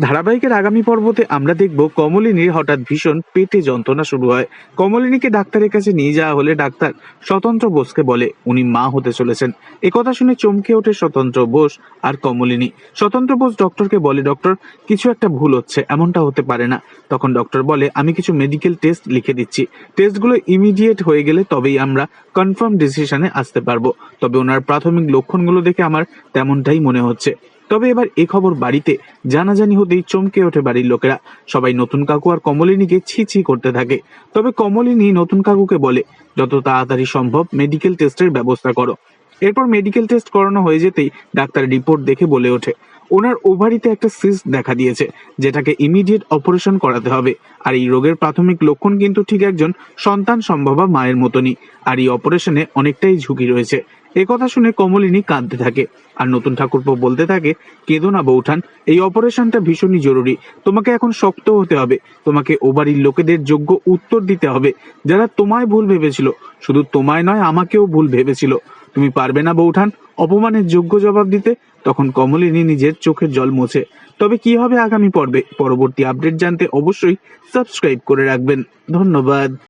ধারাবাহিকের আগামী পর্বতে আমরা দেখব কমলিনীর হঠাৎ ভীষণ পেটে যন্ত্রণা শুরু হয়। কমলিনীকে ডাক্তারের কাছে নিয়ে যাওয়া হলে ডাক্তার স্বতন্ত্র বোসকে বলে, উনি মা হতে চলেছেন। একথা শুনে চমকে ওঠে স্বতন্ত্র বোস আর কমলিনী। স্বতন্ত্র বোস ডক্টরকে বলে, ডক্টর, কিছু একটা ভুল হচ্ছে, এমনটা হতে পারে না। তখন ডক্টর বলে, আমি কিছু মেডিকেল টেস্ট লিখে দিচ্ছি। টেস্টগুলো ইমিডিয়েট হয়ে গেলে তবেই আমরা কনফার্ম ডিসিশনে আসতে পারব। তবে ওনার প্রাথমিক লক্ষণগুলো দেখে আমার তেমনটাই মনে হচ্ছে। তবে এবার এ খবর বাড়িতে জানাজানি হতেই চমকে ওঠে বাড়ির লোকেরা। সবাই নতুন কাকু আর কমলিনীকে ছি ছি করতে থাকে। তবে কমলিনী নতুন কাকুকে বলে, যত তাড়াতাড়ি সম্ভব মেডিকেল টেস্টের ব্যবস্থা করো। এরপর মেডিকেল টেস্ট করানো হয়ে যেতেই ডাক্তার রিপোর্ট দেখে বলে ওঠে, ওনার ওভারিতে একটা সিস্ট দেখা দিয়েছে, যেটাকে ইমিডিয়েট অপারেশন করাতে হবে। আর এই রোগের প্রাথমিক লক্ষণ কিন্তু ঠিক একজন সন্তান সম্ভবা মায়ের মতনই। আর এই অপারেশনে অনেকটাই ঝুঁকি রয়েছে। কথা শুনে কমলিনী কাঁদতে থাকে। আর নতুন ঠাকুরপো বলতে থাকে, কেঁদো না বৌঠান, এই অপারেশনটা ভীষণই জরুরি। তোমাকে এখন শক্ত হতে হবে। তোমাকে ও বাড়ির লোকেদের যোগ্য উত্তর দিতে হবে, যারা তোমায় ভুল ভেবেছিল। শুধু তোমায় নয়, আমাকেও ভুল ভেবেছিল। তুমি পারবে না বৌঠান, অপমানের যোগ্য জবাব দিতে। তখন কমলিনী নিজের চোখের জল মোছে। তবে কি হবে আগামী পর্বে? পরবর্তী আপডেট জানতে অবশ্যই সাবস্ক্রাইব করে রাখবেন। ধন্যবাদ।